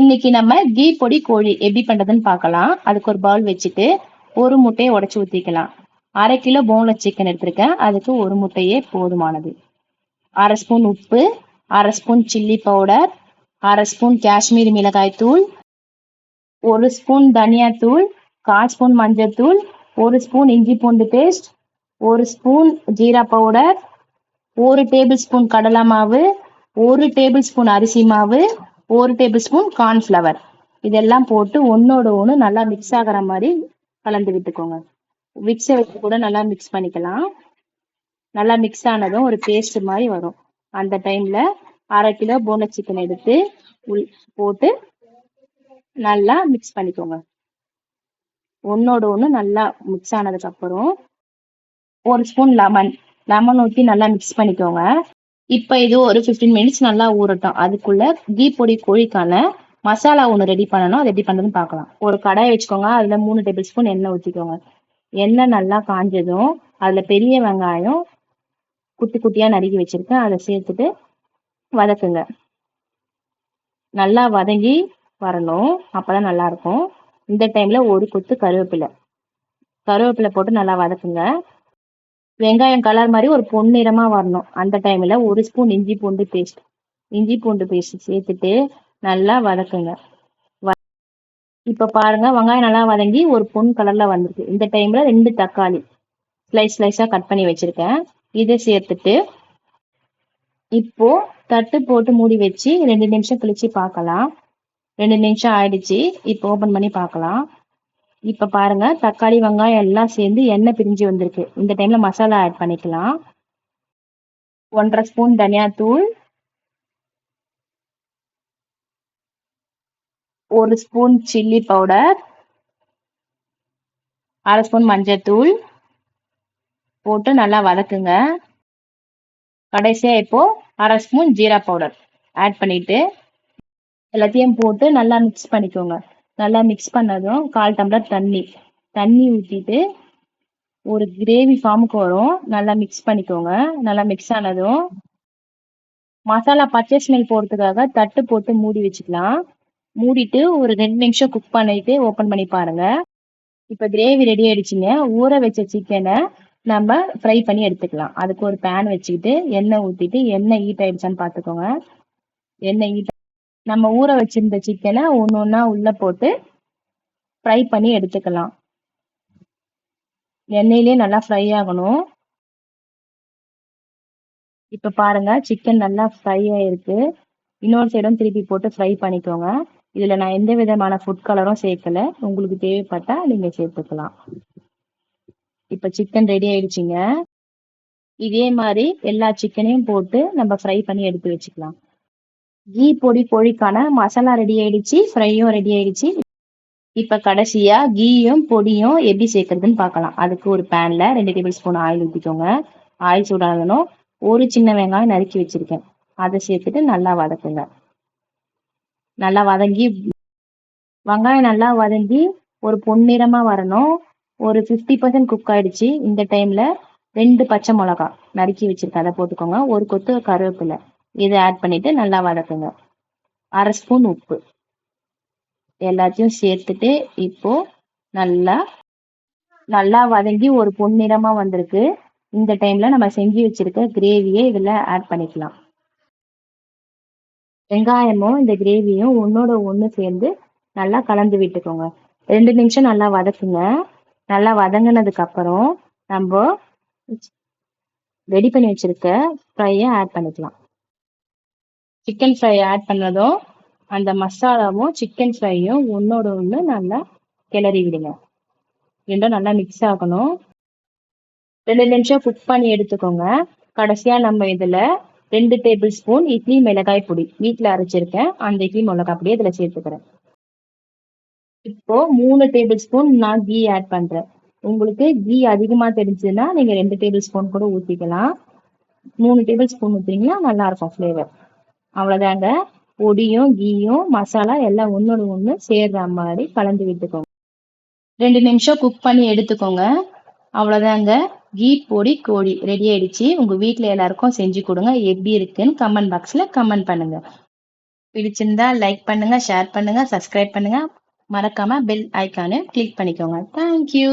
இன்னைக்கு நம்ம கீ பொடி கோழி எப்படி பண்றதுன்னு பார்க்கலாம். அதுக்கு ஒரு பவுல் வச்சுட்டு ஒரு முட்டையை உடச்சி ஊற்றிக்கலாம் அரை கிலோ போன்லெஸ் சிக்கன் எடுத்திருக்கேன். அதுக்கு ஒரு முட்டையே போதுமானது. அரை ஸ்பூன் உப்பு அரை ஸ்பூன் சில்லி பவுடர் அரை ஸ்பூன் காஷ்மீரி மிளகாய் தூள் ஒரு ஸ்பூன் தனியாத்தூள் கால் ஸ்பூன் மஞ்சள் தூள் ஒரு ஸ்பூன் இஞ்சி பூண்டு பேஸ்ட் ஒரு ஸ்பூன் ஜீரா பவுடர் ஒரு டேபிள் ஸ்பூன் கடலை மாவு ஒரு டேபிள் ஸ்பூன் அரிசி மாவு ஒரு டேபிள் ஸ்பூன் கார்ன்ஃப்ளவர் இதெல்லாம் போட்டு ஒன்னோட ஒன்று நல்லா மிக்ஸ் ஆகிற மாதிரி கலந்து விட்டுக்கோங்க. மிக்ஸை வச்சு கூட நல்லா மிக்ஸ் பண்ணிக்கலாம். நல்லா மிக்ஸ் ஆனதும் ஒரு பேஸ்ட் மாதிரி வரும். அந்த டைம்ல அரை கிலோ போனஸ் சிக்கன் எடுத்து உள் போட்டு நல்லா மிக்ஸ் பண்ணிக்கோங்க. ஒன்னோட ஒன்று நல்லா மிக்ஸ் ஆனதுக்கப்புறம் ஒரு ஸ்பூன் லெமன் லெமன் ஊற்றி நல்லா மிக்ஸ் பண்ணிக்கோங்க. இப்போ இது ஒரு ஃபிஃப்டீன் மினிட்ஸ் நல்லா ஊறட்டும். அதுக்குள்ள கீ பொடி கோழிக்கான மசாலா ஒன்று ரெடி பண்ணணும். அது எப்படி பண்ணுறதுன்னு பார்க்கலாம். ஒரு கடாயை வச்சுக்கோங்க. அதில் மூணு டேபிள் ஸ்பூன் எண்ணெய் ஊற்றிக்கோங்க எண்ணெய் நல்லா காஞ்சதும் அதில் பெரிய வெங்காயம் குட்டி குட்டியாக நறுக்கி வச்சுருக்கேன். அதை சேர்த்துட்டு வதக்குங்க. நல்லா வதங்கி வரணும். அப்பதான் நல்லா இருக்கும். இந்த டைம்ல ஒரு கொத்து கருவேப்பிலை. கருவேப்பிலை போட்டு நல்லா வதக்குங்க. வெங்காயம் கலர் மாதிரி ஒரு பொன்னிறமா வரணும். அந்த டைம்ல ஒரு ஸ்பூன் இஞ்சி பூண்டு பேஸ்ட் இஞ்சி பூண்டு பேஸ்ட் சேர்த்துட்டு நல்லா வதக்குங்க. இப்ப பாருங்க வெங்காயம் நல்லா வதங்கி ஒரு பொன் கலர்ல வந்திருக்கு. இந்த டைம்ல ரெண்டு தக்காளி ஸ்லைஸ் ஸ்லைஸா கட் பண்ணி வச்சிருக்கேன். இதை சேர்த்துட்டு இப்போ தட்டு போட்டு மூடி வச்சு ரெண்டு நிமிஷம் கழிச்சு பார்க்கலாம். ரெண்டு நிமிஷம் ஆயிடுச்சு. இப்போ ஓபன் பண்ணி பார்க்கலாம். இப்ப பாருங்க தக்காளி வெங்காயம் எல்லாம் சேர்ந்து எண்ணெய் பிரிஞ்சு வந்திருக்கு. இந்த டைம்ல மசாலா ஆட் பண்ணிக்கலாம். ஒன்றரை ஸ்பூன் தனியாத்தூள் ஒரு ஸ்பூன் சில்லி பவுடர். அரை ஸ்பூன் மஞ்சள் போட்டு நல்லா வதக்குங்க. கடைசியா இப்போ அரை ஸ்பூன் ஜீரா பவுடர் ஆட் பண்ணிட்டு எல்லாத்தையும் போட்டு நல்லா மிக்ஸ் பண்ணிக்கோங்க. நல்லா மிக்ஸ் பண்ணதும் கால் டம்ளர் தண்ணி. தண்ணி ஊற்றிட்டு ஒரு கிரேவி ஃபார்முக்கு வரும். நல்லா மிக்ஸ் பண்ணிக்கோங்க. நல்லா மிக்ஸ் ஆனதும் மசாலா பச்சை ஸ்மெல் போகிறதுக்காக தட்டு போட்டு மூடி வச்சுக்கலாம். மூடிட்டு ஒரு ரெண்டு நிமிஷம் குக் பண்ணிட்டு ஓப்பன் பண்ணி பாருங்க. இப்போ கிரேவி ரெடி ஆயிடுச்சுங்க. ஊற வச்ச சிக்கனை நம்ம ஃப்ரை பண்ணி எடுத்துக்கலாம். அதுக்கு ஒரு பேன் வச்சுக்கிட்டு எண்ணெய் ஊற்றிட்டு எண்ணெய் ஹீட் ஆயிடுச்சான்னு பார்த்துக்கோங்க. எண்ணெய் ஹீட் நம்ம ஊற வச்சிருந்த சிக்கனை ஒன்று ஒன்றா உள்ளே போட்டு ஃப்ரை பண்ணி எடுத்துக்கலாம். எண்ணெயிலே நல்லா ஃப்ரை ஆகணும். இப்போ பாருங்க சிக்கன் நல்லா ஃப்ரை ஆயிருக்கு. இன்னொரு சைடும் திருப்பி போட்டு ஃப்ரை பண்ணிக்கோங்க. இதில் நான் எந்த விதமான ஃபுட் கலரும் சேர்க்கல. உங்களுக்கு தேவைப்பட்டா நீங்கள் சேர்த்துக்கலாம். இப்போ சிக்கன் ரெடி ஆயிடுச்சிங்க. இதே மாதிரி எல்லா சிக்கனையும் போட்டு நம்ம ஃப்ரை பண்ணி எடுத்து வச்சுக்கலாம். கீ பொடி கோழிக்கான மசாலா ரெடி ஆயிடுச்சு ஃப்ரையும் ரெடி ஆயிடுச்சு. இப்ப கடைசியா கீயும் பொடியும் எப்படி சேர்க்கறதுன்னு பார்க்கலாம். அதுக்கு ஒரு பேன்ல ரெண்டு டேபிள் ஸ்பூன் ஆயில் ஊற்றிக்கோங்க ஆயில் சூடாகணும். ஒரு சின்ன வெங்காயம் நறுக்கி வச்சிருக்கேன். அதை சேர்த்துட்டு நல்லா வதக்குங்க. நல்லா வதங்கி வெங்காயம் நல்லா வதங்கி ஒரு பொன்னிறமா வரணும். ஒரு ஃபிஃப்டி பர்சன்ட் குக் ஆயிடுச்சு. இந்த டைம்ல ரெண்டு பச்சை மிளகா நறுக்கி வச்சிருக்கேன். அதை போட்டுக்கோங்க. ஒரு கொத்து கருவேப்பிலை. இதை ஆட் பண்ணிட்டு நல்லா வதக்குங்க. அரை ஸ்பூன் உப்பு. எல்லாத்தையும் சேர்த்துட்டு இப்போ நல்லா நல்லா வதங்கி ஒரு பொன்னிறமா வந்திருக்கு. இந்த டைம்ல நம்ம செஞ்சு வச்சிருக்க கிரேவியை இதுல ஆட் பண்ணிக்கலாம். வெங்காயமும் இந்த கிரேவியும் ஒன்னோட ஒன்று சேர்ந்து நல்லா கலந்து விட்டுக்கோங்க. ரெண்டு நிமிஷம் நல்லா வதக்குங்க. நல்லா வதங்கினதுக்கு அப்புறம் நம்ம ரெடி பண்ணி வச்சிருக்க ஃப்ரையை ஆட் பண்ணிக்கலாம். சிக்கன் ஃப்ரை ஆட் பண்ணதும் அந்த மசாலாவும் சிக்கன் ஃப்ரையும் ஒன்றோட ஒன்று நல்லா கிளறி விடுங்க. ரெண்டும் நல்லா மிக்ஸ் ஆகணும். ரெண்டு நிமிஷம் குக் பண்ணி எடுத்துக்கோங்க. கடைசியாக நம்ம இதில் ரெண்டு டேபிள் ஸ்பூன் இட்லி மிளகாய் பொடி வீட்டில் அரைச்சிருக்கேன். அந்த இட்லி மிளகாய் பொடி இதில் சேர்த்துக்கிறேன். இப்போ மூணு டேபிள் ஸ்பூன் நான் கீ ஆட் பண்ணுறேன் உங்களுக்கு கீ அதிகமாக தெரிஞ்சதுன்னா நீங்கள் ரெண்டு டேபிள் ஸ்பூன் கூட ஊற்றிக்கலாம் மூணு டேபிள் ஸ்பூன் ஊற்றிங்கன்னா நல்லாயிருக்கும் ஃப்ளேவர் அவ்வளோதாங்க பொடியும் கீயும் மசாலா எல்லாம் ஒன்றோட ஒன்று சேர்ற மாதிரி கலந்து விட்டுக்கோங்க. ரெண்டு நிமிஷம் குக் பண்ணி எடுத்துக்கோங்க. அவ்வளோதாங்க கீ பொடி கோழி ரெடி ஆயிடுச்சு. உங்கள் வீட்டில் எல்லாருக்கும் செஞ்சு கொடுங்க. எப்படி இருக்குன்னு கமெண்ட் பாக்ஸில் கமெண்ட் பண்ணுங்க. பிடிச்சிருந்தா லைக் பண்ணுங்க ஷேர் பண்ணுங்க சப்ஸ்கிரைப் பண்ணுங்க. மறக்காம பெல் ஐக்கானு கிளிக் பண்ணிக்கோங்க. Thank you